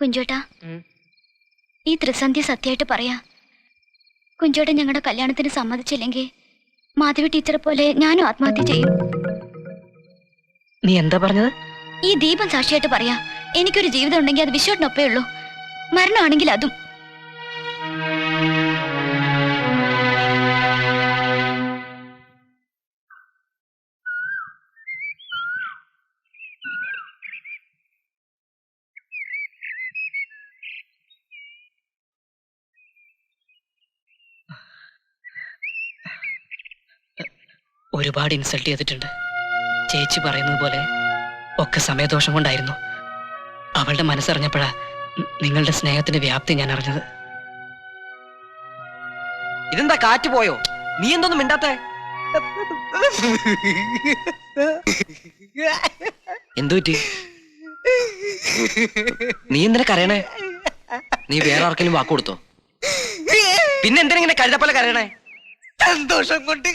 കുഞ്ചോട്ടാ ഈ ത്രിസന്ധ്യ സത്യമായിട്ട് പറയാ. കുഞ്ചോട്ട ഞങ്ങളുടെ കല്യാണത്തിന് സമ്മതിച്ചില്ലെങ്കിൽ മാധവി ടീച്ചറെ പോലെ ഞാനും ആത്മഹത്യ ചെയ്യും. നീ എന്താ പറഞ്ഞത്? ഈ ദീപം സാക്ഷിയായിട്ട് പറയാ എനിക്കൊരു ജീവിതം ഉണ്ടെങ്കിൽ അത് വിശ്വട്ടിനൊപ്പേ ഉള്ളൂ. മരണമാണെങ്കിൽ അതും. ഒരുപാട് ഇൻസൾട്ട് ചെയ്തിട്ടുണ്ട്. ചേച്ചി പറയുന്നത് പോലെ ഒക്കെ സമയദോഷം കൊണ്ടായിരുന്നു. അവളുടെ മനസ്സറിഞ്ഞപ്പോഴാ നിങ്ങളുടെ സ്നേഹത്തിന്റെ വ്യാപ്തി ഞാൻ അറിഞ്ഞത്. ഇതെന്താ കാറ്റ് പോയോ? നീ എന്തൊന്നും മിണ്ടാത്തെ? എന്തു പറ്റി? നീ എന്തിനാ കരയണേ? നീ വേറെ ആർക്കെങ്കിലും വാക്ക് കൊടുത്തോ? പിന്നെ എന്തിനാ ഇങ്ങനെ കഴുതപ്പോലെ പോലെ കരയണേ? സന്തോഷം കൊണ്ട്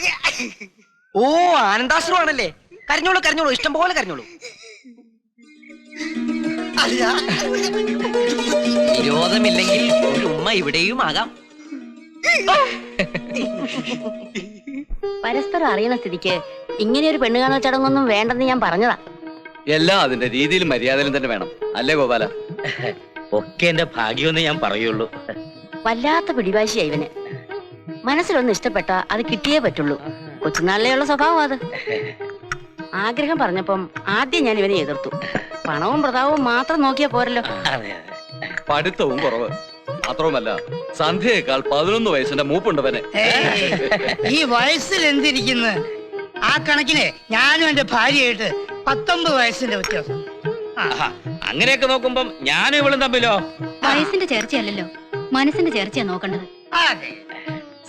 ഓ ആനന്ദാശ്രു ആണല്ലേ കരഞ്ഞോളൂ കരഞ്ഞോളൂ. ഇഷ്ടം പോലെ കരഞ്ഞോളൂ. വിരോധമില്ലെങ്കിൽ ഒരു ഉമ്മ ഇവിടെയും ആകാം. പരസ്പരം അറിയുന്ന സ്ഥിതിക്ക് ഇങ്ങനെ ഒരു പെണ്ണ് കാണൽ ചടങ്ങൊന്നും വേണ്ടെന്ന് ഞാൻ പറഞ്ഞതാ. എല്ലാം അതിന്റെ രീതിയിലും മര്യാദയിലും തന്നെ വേണം. അല്ലേ ഗോപാല? ഒക്കെ എന്റെ ഭാഗ്യമെന്ന് ഞാൻ പറയുള്ളൂ. വല്ലാത്ത പിടിവാശിയാ ഇവന്. മനസ്സിലൊന്ന് ഇഷ്ടപ്പെട്ട അത് കിട്ടിയേ പറ്റുള്ളൂ. കൊച്ചുനാളിലെയുള്ള സ്വഭാവം അത്. ആഗ്രഹം പറഞ്ഞപ്പം ആദ്യം ഞാൻ ഇവനെ എതിർത്തു. പണവും പ്രതാപവും മാത്രം നോക്കിയാ പോരല്ലോ. പഠിത്തവും കുറവ്. മാത്രവുമല്ല സന്ധ്യയേക്കാൾ പതിനൊന്ന് വയസ്സിന്റെ മൂപ്പുണ്ടവനെ. ഈ വയസ്സിൽ എന്തിരിക്കുന്നു? ആ കണക്കിനെ ഞാനും എന്റെ ഭാര്യയായിട്ട് പത്തൊമ്പത് വയസ്സിന്റെ വ്യത്യാസം. അങ്ങനെയൊക്കെ നോക്കുമ്പം ഞാനും ഇവളും തമ്മിലോ? വയസ്സിന്റെ ചേർച്ചയല്ലല്ലോ. മനസ്സിന്റെ ചേർച്ചയാ നോക്കേണ്ടത്.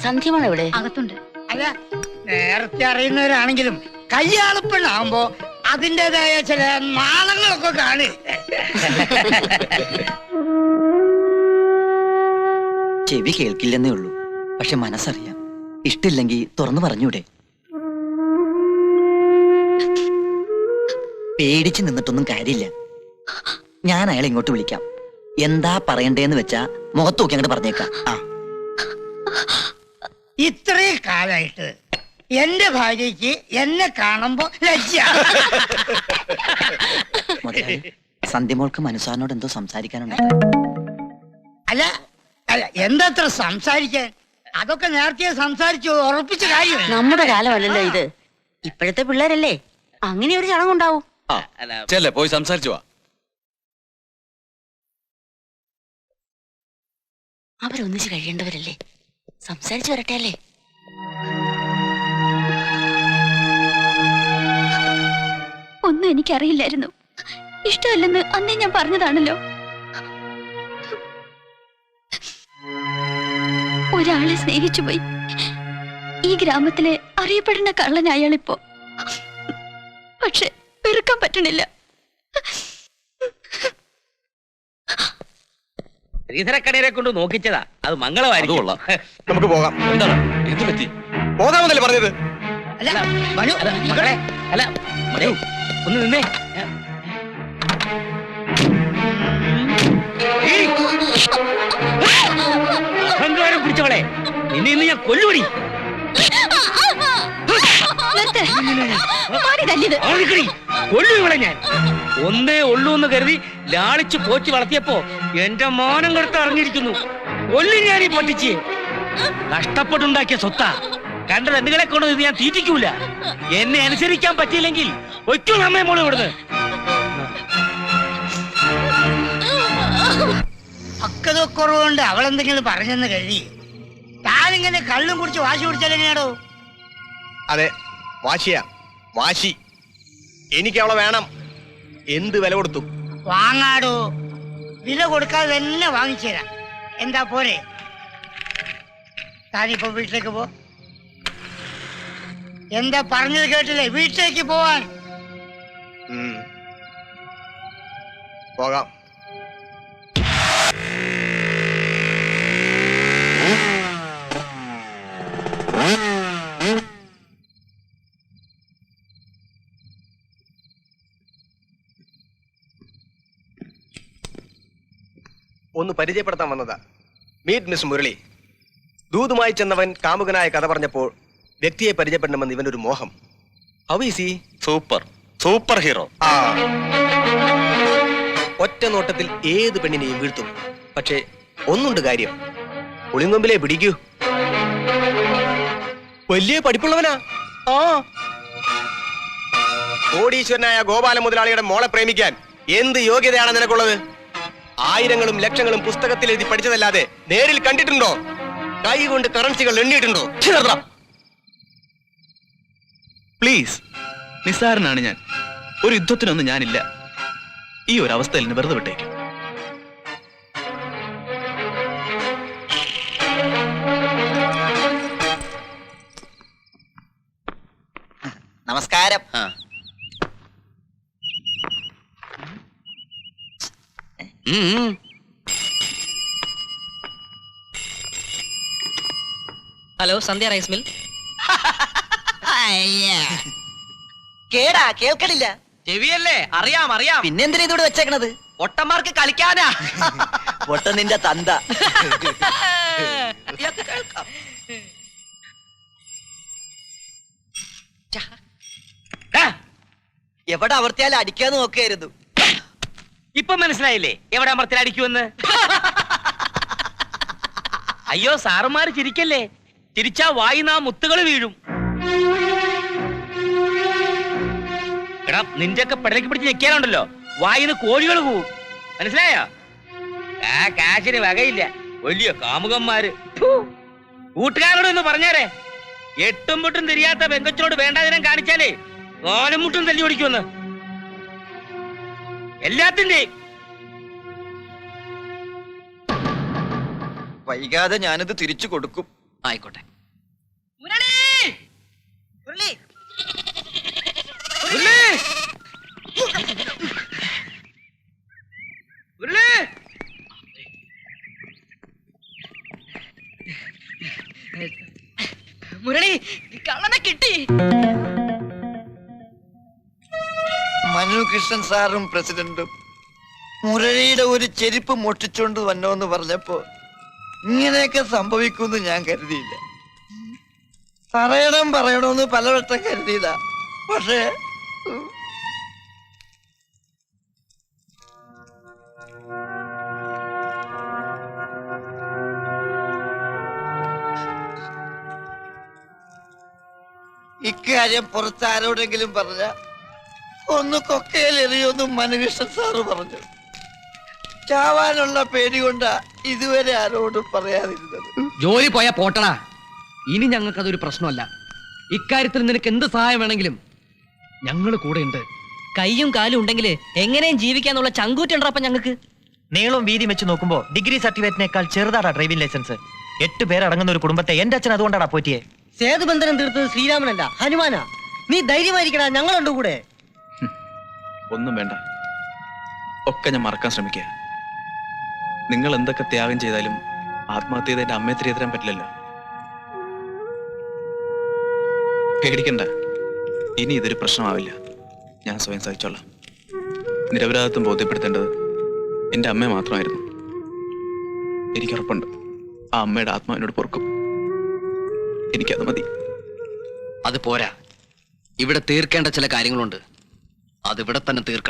സന്ധ്യമാണ് ഇവിടെ? അകത്തുണ്ട്. അല്ല നേരത്തെ അറിയുന്നവരാണെങ്കിലും കയ്യാളപ്പെണ്ണാകുമ്പോ അതിന്റെതായ ചില നാളങ്ങളൊക്കെ കാണു. ചെവി കേൾക്കില്ലെന്നേ ഉള്ളൂ. പക്ഷെ മനസ്സറിയാം. ഇഷ്ടില്ലെങ്കിൽ തുറന്നു പറഞ്ഞൂടെ. പേടിച്ചു നിന്നിട്ടൊന്നും കാര്യമില്ല. ഞാൻ അയാളെ ഇങ്ങോട്ട് വിളിക്കാം. എന്താ പറയണ്ടേന്ന് വെച്ചാ മുഖത്ത് നോക്കി അങ്ങോട്ട് പറഞ്ഞേക്കാം. ഇത്രയും കാലായിട്ട് എന്റെ ഭാര്യക്ക് എന്നെ കാണുമ്പോ ലജ്ജ സന്ധ്യമോൾക്ക് മനുസാറിനോട് എന്തോ സംസാരിക്കാനുണ്ട്. അല്ല അല്ല എന്തത്ര സംസാരിക്കാൻ? അതൊക്കെ നേരത്തെ സംസാരിച്ചു ഉറപ്പിച്ച കാര്യം നമ്മുടെ കാലമല്ലല്ലോ ഇത്. ഇപ്പോഴത്തെ പിള്ളേരല്ലേ? അങ്ങനെ ഒരു ചടങ്ങുണ്ടാവും. ഉണ്ടാവും ചെല്ലേ പോയി സംസാരിച്ചു വാ. അവരൊന്നിച്ച് കഴിയേണ്ടവരല്ലേ? സംസാരിച്ചു വരട്ടെ അല്ലേ? ഒന്നും എനിക്കറിയില്ലായിരുന്നു. ഇഷ്ടമല്ലെന്ന് അന്നേ ഞാൻ പറഞ്ഞതാണല്ലോ. ഒരാളെ സ്നേഹിച്ചു പോയി. ഈ ഗ്രാമത്തിലെ അറിയപ്പെടുന്ന കള്ളൻ അയാളിപ്പോ പക്ഷെ വെറുക്കാൻ പറ്റണില്ല. ശ്രീധരക്കടയരെ കൊണ്ട് നോക്കിച്ചതാ. അത് അത് മംഗളമായിരിക്കും നമുക്ക് പോകാം. എന്താണ്? എന്ത് പറ്റി? പോകാമെന്നല്ലേ പറഞ്ഞത്? അല്ല മനു അല്ല മകളെ അല്ല മകളെ ഒന്ന് നിന്നേ. ഏയ്! അഹങ്കാരം പിടിച്ചവളെ നിന്നെ ഇന്ന് ഞാൻ കൊല്ലുപടി ഞാൻ ഒന്നേ ഉള്ളൂ എന്ന് കരുതി ലാളിച്ച് പോച്ച് വളർത്തിയപ്പോ എന്റെ മാനം കടുത്ത് അറിഞ്ഞിരിക്കുന്നു. കൊല്ലു ഞാൻ ഈ പട്ടിച്ച്. കഷ്ടപ്പെട്ടുണ്ടാക്കിയ സ്വത്താ. കണ്ട രണ്ടുകളെ കൊണ്ട് ഇത് ഞാൻ തീറ്റിക്കൂല. എന്നെ അനുസരിക്കാൻ പറ്റിയില്ലെങ്കിൽ ഒറ്റ നമ്മെ മോൾ ഇവിടുന്ന്. അവൾ എന്തെങ്കിലും പറഞ്ഞെന്ന് കരുതി. താനിങ്ങനെ കള്ളും കുടിച്ച് വാശി കുടിച്ചാലോ അതെ വാശിയാ. വാശി. എനിക്ക് അവളെ വേണം. എന്ത് വില കൊടുത്തു? വാങ്ങാടോ. വില കൊടുക്കാതെ തന്നെ വാങ്ങിച്ചു തരാം എന്താ പോരെ? താനിപ്പോ വീട്ടിലേക്ക് പോ. എന്താ പറഞ്ഞത് കേട്ടില്ലേ? വീട്ടിലേക്ക് പോവാൻ. പോകാം. ഒന്ന് പരിചയപ്പെടുത്താൻ വന്നതാ. Meet miss Murali. ദൂതുമായി ചെന്നവൻ കാമുകനായ കഥ പറഞ്ഞപ്പോൾ വ്യക്തിയെ പരിചയപ്പെടണമെന്ന് ഇവന്റെ ഒരു മോഹം how easy super super hero ഒറ്റ നോട്ടത്തിൽ ഏത് പെണ്ണിനെയും വീഴ്ത്തും. പക്ഷേ ഒന്നുണ്ട് കാര്യം. പുളിങ്കൊമ്പിലെ പിടിക്കൂ. വലിയ പഠിപ്പുള്ളവനാ. ആ. കോടീശ്വരനായ ഗോപാല മുതലാളിയുടെ മോളെ പ്രേമിക്കാൻ എന്ത് യോഗ്യതയാണ് നിനക്കുള്ളത്? ആയിരങ്ങളും ലക്ഷങ്ങളും പുസ്തകത്തിൽ എഴുതി പഠിച്ചതല്ലാതെ നേരിൽ കണ്ടിട്ടുണ്ടോ? കൈ കൊണ്ട് കറൻസികൾ എണ്ണിയിട്ടുണ്ടോ? പ്ലീസ് നിസ്സാരനാണ് ഞാൻ. ഒരു യുദ്ധത്തിനൊന്നും ഞാനില്ല. ഈ ഒരു അവസ്ഥയിൽ നിന്ന് വെറുതെ വിട്ടേക്കും. നമസ്കാരം. Hello Sandhya rice mill. കേടാ കേൾക്കണില്ല. ചെവിയല്ലേ? അറിയാം അറിയാം. പിന്നെന്തിനാ ഇതോട് വെച്ചേക്കണത്? ഒട്ടന്മാർക്ക് കളിക്കാനാ. പൊട്ട നിന്റെ തന്ത. എവിടെ അവർത്തിയാലും അടിക്കാന്ന് നോക്കായിരുന്നു. ഇപ്പൊ മനസ്സിലായില്ലേ? എവിടെ അമർത്തിൽ അടിക്കുമെന്ന്? അയ്യോ സാറുമാര് ചിരിക്കല്ലേ? ചിരിച്ചാ വായി നാ മുത്തുകൾ വീഴും. നിന്റെയൊക്കെ പെടലേക്ക് പിടിച്ച് ഞെക്കിയാലുണ്ടല്ലോ. വായിന്ന് കോഴികൾ പോവും. മനസ്സിലായോ? ആ കാശിന് വകയില്ല. വലിയ കാമുകന്മാര്. കൂട്ടുകാരോട് ഒന്ന് പറഞ്ഞേരെ. എട്ടും മുട്ടും തിരിയാത്ത വേണ്ട വേണ്ടാതിനം കാണിച്ചാലേ കോലും മുട്ടും തല്ലി ഓടിക്കുമെന്ന്. എല്ലാത്തിന്റെയും. വൈകാതെ ഞാനിത് തിരിച്ചു കൊടുക്കും. ആയിക്കോട്ടെ. മുരളി കിട്ടി. മനു കൃഷ്ണൻ സാറും പ്രസിഡന്റും മുരളിയുടെ ഒരു ചെരുപ്പ് വന്നോ വന്നോന്ന് പറഞ്ഞപ്പോ ഇങ്ങനെയൊക്കെ സംഭവിക്കുമെന്ന് ഞാൻ കരുതിയില്ല. പറയണം പറയണമെന്ന് പലവട്ടം കരുതിയതാ. പക്ഷേ ഇക്കാര്യം പുറത്താരോടെങ്കിലും പറഞ്ഞ ഒന്ന് കൊക്കയിലെറിയൊന്നും മനുകൃഷ്ണൻ സാറ് പറഞ്ഞു. ചാവാനുള്ള പേടി കൊണ്ടാ ഇതുവരെ ആരോടും പറയാതിരുന്നത്. ജോലി പോയ പോട്ടടാ. ഇനി ഞങ്ങൾക്ക് അതൊരു പ്രശ്നമല്ല. ഇക്കാര്യത്തിൽ നിനക്ക് എന്ത് സഹായം വേണമെങ്കിലും. ഞങ്ങൾ കൂടെ ഉണ്ട് കൈയും കാലും ഉണ്ടെങ്കിൽ എങ്ങനെയും ജീവിക്കാന്നുള്ള ചങ്കൂറ്റുണ്ടപ്പ ഞങ്ങൾക്ക്? നീളവും വീതി വെച്ച് നോക്കുമ്പോ ഡിഗ്രി സർട്ടിഫിക്കറ്റിനേക്കാൾ ചെറുതാടാ ഡ്രൈവിംഗ് ലൈസൻസ്. എട്ട് പേരടങ്ങുന്ന ഒരു കുടുംബത്തെ എന്റെ അച്ഛൻ അതുകൊണ്ടാടാ പോറ്റിയെ. സേതുബന്ധനം തീർത്തത് ശ്രീരാമനല്ല ഹനുമാനാ. നീ ധൈര്യമായിരിക്കടാ ഞങ്ങളുണ്ട് കൂടെ. ഒന്നും വേണ്ട. ഒക്കെ ഞാൻ മറക്കാൻ ശ്രമിക്കുക. നിങ്ങൾ എന്തൊക്കെ ത്യാഗം ചെയ്താലും ആത്മഹത്യ ചെയ്ത് അമ്മയെ തിരികെ തരാൻ പറ്റില്ലല്ലോ. പേടിക്കണ്ട. ഇനി ഇതൊരു പ്രശ്നമാവില്ല. ഞാൻ സ്വയം സഹിച്ചോളാം. നിരപരാധിത്വം ബോധ്യപ്പെടുത്തേണ്ടത് എന്റെ അമ്മയെ മാത്രമായിരുന്നു. എനിക്കുറപ്പുണ്ട്. ആ അമ്മയുടെ ആത്മാവിനോട് പൊറുക്കും. എനിക്കത് മതി. അത് പോരാ. ഇവിടെ തീർക്കേണ്ട ചില കാര്യങ്ങളുണ്ട്. അതിവിടെ തന്നെ തീർക്കണം.